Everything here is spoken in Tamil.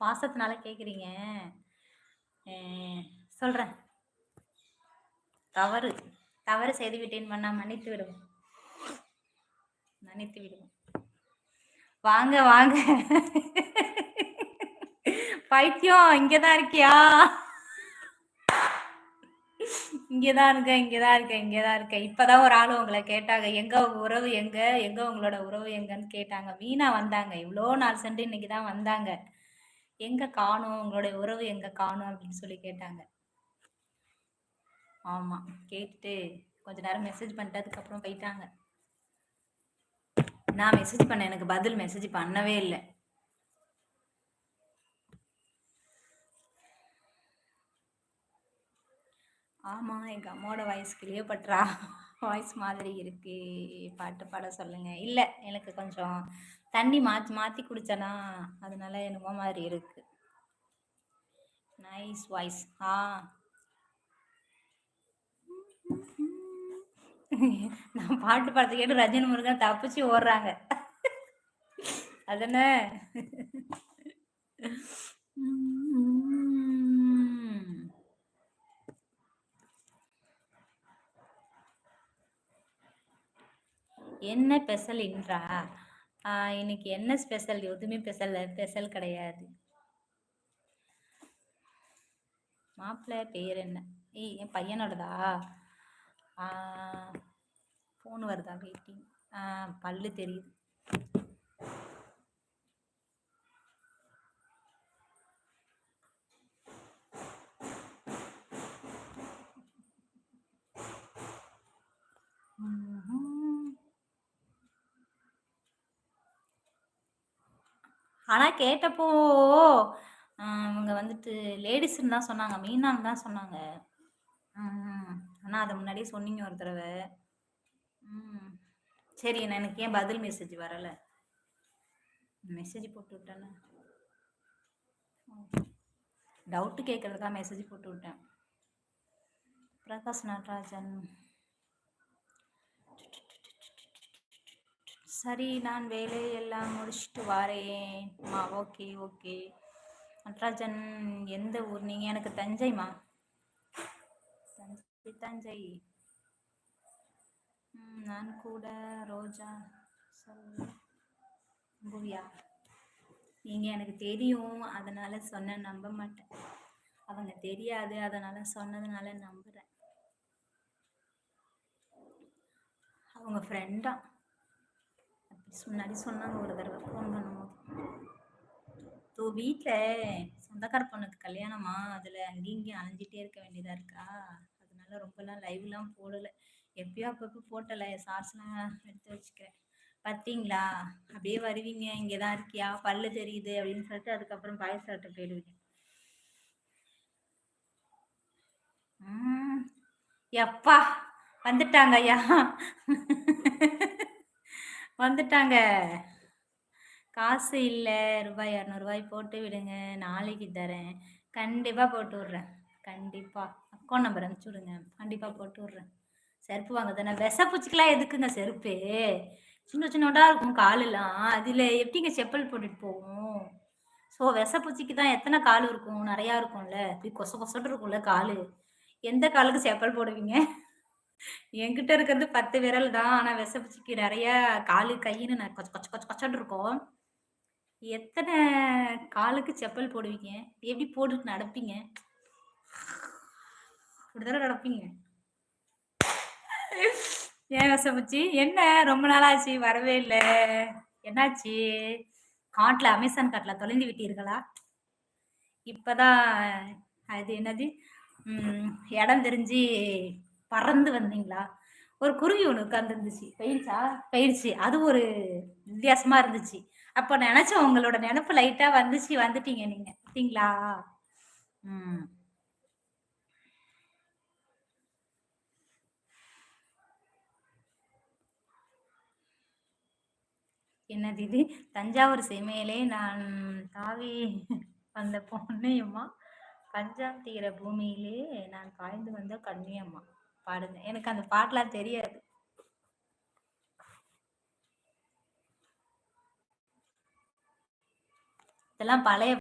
பாசத்தினால கேட்குறீங்க சொல்கிறேன் தவறு. தவறு செய்து விட்டேன் பண்ணா மன்னித்து விடுவோம். மன்னித்து விடுவோம். வாங்க வாங்க. பைத்தியம் இங்கதான் இருக்கியா? இங்கதான் இருக்க இங்கதான் இருக்க இங்கதான் இருக்க. இப்பதான் ஒரு ஆள் உங்களை கேட்டாங்க. எங்க உங்க உறவு எங்க? எங்க உங்களோட உறவு எங்கன்னு கேட்டாங்க. வீணா வந்தாங்க. இவ்வளோ நாள் சென்று இன்னைக்குதான் வந்தாங்க. எங்க காணும்? உங்களுடைய உறவு எங்க காணும்? அப்படின்னு சொல்லி கேட்டாங்க. ஆமா கேட்டுட்டு கொஞ்ச நேரம் மெசேஜ் பண்ணிட்டதுக்கு அதுக்கப்புறம் போயிட்டாங்க. நான் மெசேஜ் பண்ண எனக்கு பதில் மெசேஜ் பண்ணவே இல்லை. ஆமா எங்க அம்மாவோட வாய்ஸ் கிளியோபட்ரா வாய்ஸ் மாதிரி இருக்கு. பாட்டு பாட சொல்லுங்க. இல்ல எனக்கு கொஞ்சம் தண்ணி மாத்தி மாத்தி குடித்தனா அதனால என்னமோ மாதிரி இருக்கு. நைஸ் வாய்ஸ் ஆ. நான் பாட்டு பாடுறது கேட்டு ரஜினி முருகன் தப்பிச்சு ஓடுறாங்க. அதானே என்ன ஸ்பெஷல் இன்றா? இன்னைக்கு என்ன ஸ்பெஷல்? எதுவுமே ஸ்பெஷல் ஸ்பெஷல் கிடையாது. மாப்பிள்ளை பேர் என்ன? ஏய் என் பையனோடதா? ஃபோன் வருதா வெயிட்டிங் பல்லு தெரியுது. ஆனால் கேட்டப்போ, அவங்க வந்துட்டு லேடிஸ்ன்னு தான் சொன்னாங்க. மீனான்னு தான் சொன்னாங்க. ஆனால் அதை முன்னாடியே சொன்னீங்க ஒரு தடவை ம். சரி நான் எனக்கு ஏன் பதில் மெசேஜ் வரலை மெசேஜ் போட்டு விட்டேன்னு டவுட்டு கேட்கறதுக்காக மெசேஜ் போட்டு விட்டேன். பிரகாஷ் நடராஜன். சரி நான் வேலையெல்லாம் முடிச்சுட்டு வாரேன்மா ஓகே ஓகே. நட்ராஜன் எந்த ஊர்? நீங்கள் எனக்கு தஞ்சைமா தஞ்சை தஞ்சை. நான் கூட ரோஜா சொல்லுவியா நீங்கள் எனக்கு தெரியும். அதனால் சொன்ன நம்ப மாட்டேன். அவங்க தெரியாது. அதனால் சொன்னதுனால நம்புகிறேன் அவங்க ஃப்ரெண்டா முன்னாடி சொன்னாங்க ஒரு தடவை ஃபோன் பண்ணும்போது. தோ வீட்டில் சொந்தக்கார பொண்ணுக்கு கல்யாணமா? அதில் அங்கேயும் இங்கேயும் அலைஞ்சிட்டே இருக்க வேண்டியதாக இருக்கா? அதனால ரொம்பலாம் லைவ்லாம் போடலை. எப்பயோ அப்பப்போ போட்டலை ஷார்ட்ஸ்லாம் எடுத்து வச்சுக்கிறேன். பார்த்தீங்களா அப்படியே வருவீங்க இங்கே தான் இருக்கியா? பல்லு தெரியுது அப்படின்னு சொல்லிட்டு அதுக்கப்புறம் பாயசாட்ட போயிடுவீங்க எப்பா வந்துட்டாங்க ஐயா. வந்துட்டாங்க. காசு இல்லை. ரூபாய் இரநூறுபாய் போட்டு விடுங்க. நாளைக்கு தரேன். கண்டிப்பாக போட்டு விட்றேன். கண்டிப்பாக அக்கௌண்ட் நம்பர் அனுப்பிச்சி விடுங்க. கண்டிப்பாக போட்டு விட்றேன். செருப்பு வாங்க தானே. விச பூச்சிக்கெலாம் எதுக்குங்க செருப்பு? சின்ன சின்னோடா இருக்கும் காலெல்லாம். அதில் எப்படிங்க செப்பல் போட்டுட்டு போகும் ஸோ விசப்பூச்சிக்கு தான் எத்தனை கால் இருக்கும்? நிறையா இருக்கும்ல. இப்படி கொச கொசட்டு இருக்கும்ல கால். எந்த காலுக்கு செப்பல் போடுவீங்க? என்கிட்ட இருக்கிறது பத்து விரல் தான். ஆனா விசப்பிச்சுக்கு நிறைய காலு, கைன்னு நான் கொச்ச கொச்ச கொச்ச கொச்சன்னு இருக்கும். எத்தனை காலுக்கு செப்பல் போடுவீங்க? எப்படி போட்டுட்டு நடப்பீங்க? இப்படிதானே நடப்பீங்க? ஏன் விசப்பூச்சி? என்ன ரொம்ப நாளாச்சு வரவே இல்லை என்னாச்சு? காட்டுல அமேசான் காட்டுல தொலைந்து விட்டீர்களா? இப்பதான் அது என்னது? இடம் தெரிஞ்சு பறந்து வந்தீங்களா? ஒரு குருவி ஒன்று உட்காந்துருந்துச்சு பயிற்சா பயிற்சி அது ஒரு வித்தியாசமா இருந்துச்சு. அப்போ நினைச்சோம் உங்களோட நினப்பு லைட்டா வந்துச்சு. வந்துட்டீங்க நீங்க. பார்த்தீங்களா? ம். என்னது இது? தஞ்சாவூர் செமையிலே நான் தாவி வந்த பொண்ணையம்மா பஞ்சாம் தீர பூமியிலே நான் பாய்ந்து வந்த கண்ணியம்மா பாடுங்க. எனக்கு அந்த பாட்டுலாம் தெரியாது. இதெல்லாம் பழைய